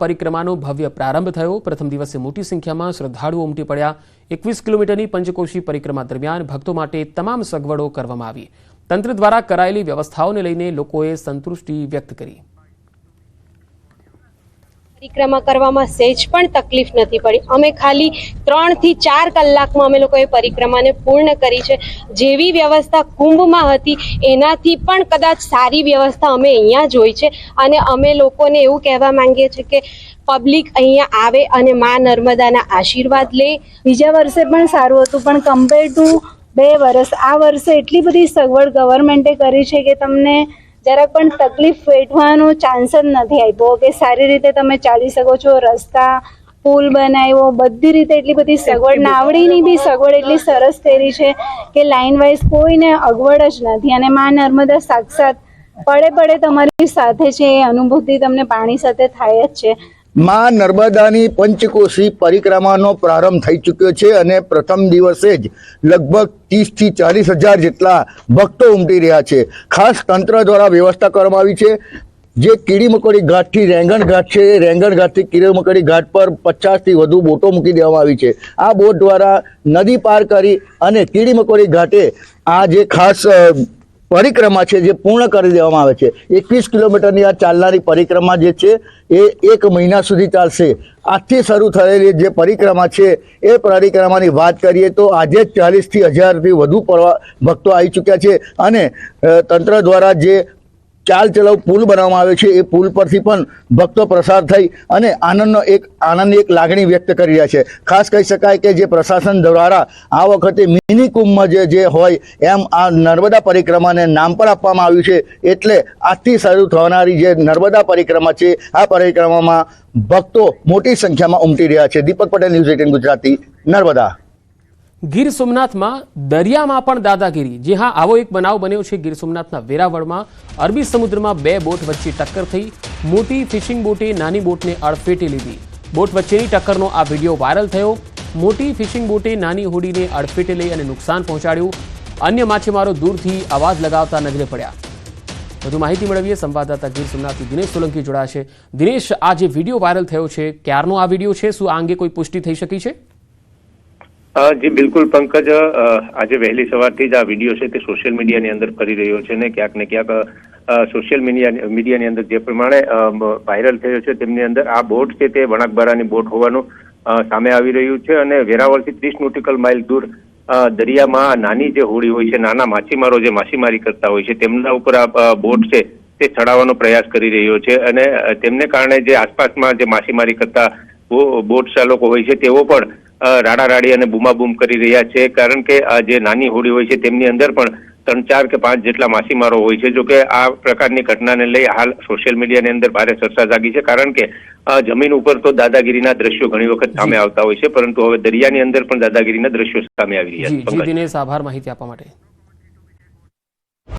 પરિક્રમાનો ભવ્ય પ્રારંભ થયો. પ્રથમ દિવસે મોટી સંખ્યામાં શ્રદ્ધાળુઓ ઉમટી પડ્યા. એકવીસ કિલોમીટરની પંચકોશી પરિક્રમા દરમિયાન ભક્તો માટે તમામ સગવડો કરવામાં આવી. તંત્ર દ્વારા કરાયેલી વ્યવસ્થાઓને લઈને લોકોએ સંતુષ્ટિ વ્યક્ત કરી. પરિક્રમા કરવામાં સહેજ પણ તકલીફ નથી પડી. અમે ખાલી ત્રણથી ચાર કલાકમાં અમે લોકોએ પરિક્રમાને પૂર્ણ કરી છે. જેવી વ્યવસ્થા કુંભમાં હતી, એનાથી પણ કદાચ સારી વ્યવસ્થા અમે અહીંયા જોઈ છે. અને અમે લોકોને એવું કહેવા માંગીએ છીએ કે પબ્લિક અહીંયા આવે અને મા નર્મદાના આશીર્વાદ લે. બીજા વર્ષે પણ સારું હતું, પણ કમ્પેર ટુ બે વર્ષ, આ વર્ષે એટલી બધી સગવડ ગવર્મેન્ટે કરી છે કે તમને જરાક પણ તકલીફ વેઠવાનો ચાન્સ જ નથી આપ્યો. કે સારી રીતે તમે ચાલી શકો છો રસ્તા પુલ બનાવ્યો બધી રીતે એટલી બધી સગવડ. નાવડીની બી સગવડ. એટલી સરસ કરી છે કે લાઈન વાઇઝ કોઈને અગવડ જ નથી. અને મા નર્મદા સાક્ષાત પડે પડે તમારી સાથે છે એ અનુભૂતિ તમને પાણી સાથે થાય જ છે. માં નર્મદાની પંચકોશી પરિક્રમાનો પ્રારંભ થઈ ચૂક્યો છે અને પ્રથમ દિવસે જ લગભગ ત્રીસથી ચાલીસ હજાર જેટલા ભક્તો ઉમટી રહ્યા છે. ખાસ તંત્ર દ્વારા વ્યવસ્થા કરવામાં આવી છે. જે કીડી મકોડી ઘાટથી રેંગણ ઘાટ છે, એ રેંગણ ઘાટથી કીડી મકોડી ઘાટ પર પચાસથી વધુ બોટો મૂકી દેવામાં આવી છે. આ બોટ દ્વારા નદી પાર કરી અને કીડી મકોડી ઘાટે આ જે ખાસ પરિક્રમા છે જે પૂર્ણ કરી દેવામાં આવે છે. એકવીસ કિલોમીટરની આ ચાલનારી પરિક્રમા જે છે, એ એક મહિના સુધી ચાલશે. આજથી શરૂ થયેલી જે પરિક્રમા છે, એ પરિક્રમાની વાત કરીએ તો આજે ચાલીસથી હજારથી વધુ ભક્તો આવી ચૂક્યા છે અને તંત્ર દ્વારા જે ચાલ ચલાવ પુલ બનાવવામાં આવ્યો છે. એ પુલ પરથી પણ ભક્તો પ્રસાર થઈ અને આનંદનો એક, આનંદની એક લાગણી વ્યક્ત કરી રહ્યા છે. ખાસ કહી શકાય કે જે પ્રશાસન દ્વારા આ વખતે મિની કુંભમાં જે જે હોય, એમ આ નર્મદા પરિક્રમાને નામ પણ આપવામાં આવ્યું છે. એટલે આજથી શરૂ થનારી જે નર્મદા પરિક્રમા છે, આ પરિક્રમામાં ભક્તો મોટી સંખ્યામાં ઉમટી રહ્યા છે. Deepak Patel news eighteen Gujarati, Narmada. Gir સોમનાથમાં દરિયામાં પણ દાદાગીરી. જે હા, આવો એક બનાવ બન્યો છે ગીર સોમનાથના વેરાવળમાં. અરબી સમુદ્રમાં બે બોટ વચ્ચે ટક્કર થઈ. મોટી ફિશિંગ બોટે નાની બોટને અડફેટે લીધી. બોટ વચ્ચેની ટક્કરનો આ વીડિયો વાયરલ થયો. મોટી ફિશિંગ બોટે નાની હોડીને અડફેટે લઈ અને નુકસાન પહોંચાડ્યું. અન્ય માછીમારો દૂરથી અવાજ લગાવતા નજરે પડ્યા. વધુ માહિતી મેળવીએ સંવાદદાતા ગીર સોમનાથથી દિનેશ સોલંકી જોડાશે દિનેશ, આ જે વીડિયો વાયરલ થયો છે, ક્યારનો આ વીડિયો છે? શું આ અંગે કોઈ પુષ્ટિ થઈ શકી છે? જી, બિલકુલ, પંકજ આજે વહેલી સવારથી જ આ વીડિયો છે તે સોશિયલ મીડિયાની અંદર ફરી રહ્યો છે ને ક્યાંક ને ક્યાંક સોશિયલ મીડિયા મીડિયાની અંદર જે પ્રમાણે વાયરલ થયો છે તેમની અંદર આ બોટ છે તે વણાકબારાની બોટ હોવાનું સામે આવી રહ્યું છે અને વેરાવળથી ત્રીસ નોટિકલ માઇલ દૂર દરિયામાં નાની જે હોડી હોય છે, નાના માછીમારો જે માછીમારી કરતા હોય છે, તેમના ઉપર આ બોટ છે તે ચડાવવાનો પ્રયાસ કરી રહ્યો છે અને તેમને કારણે જે આસપાસમાં જે માછીમારી કરતા બોટ ચાલકો હોય છે તેઓ પણ રાડારાડી અને બૂમાબૂમ કરી રહ્યા છે. કારણ કે આ જે નાની હોડી હોય છે તેમની અંદર પણ ત્રણ ચાર કે પાંચ જેટલા માછીમારો હોય છે જો કે આ પ્રકારની ઘટનાને લઈ હાલ સોશિયલ મીડિયાની અંદર ભારે ચર્ચા જાગી છે. કારણ કે જમીન ઉપર તો દાદાગીરીના દ્રશ્યો ઘણી વખત સામે આવતા હોય છે પરંતુ હવે દરિયાની અંદર પણ દાદાગીરીના દ્રશ્યો સામે આવી રહ્યા છે. આભાર માહિતી આપવા માટે.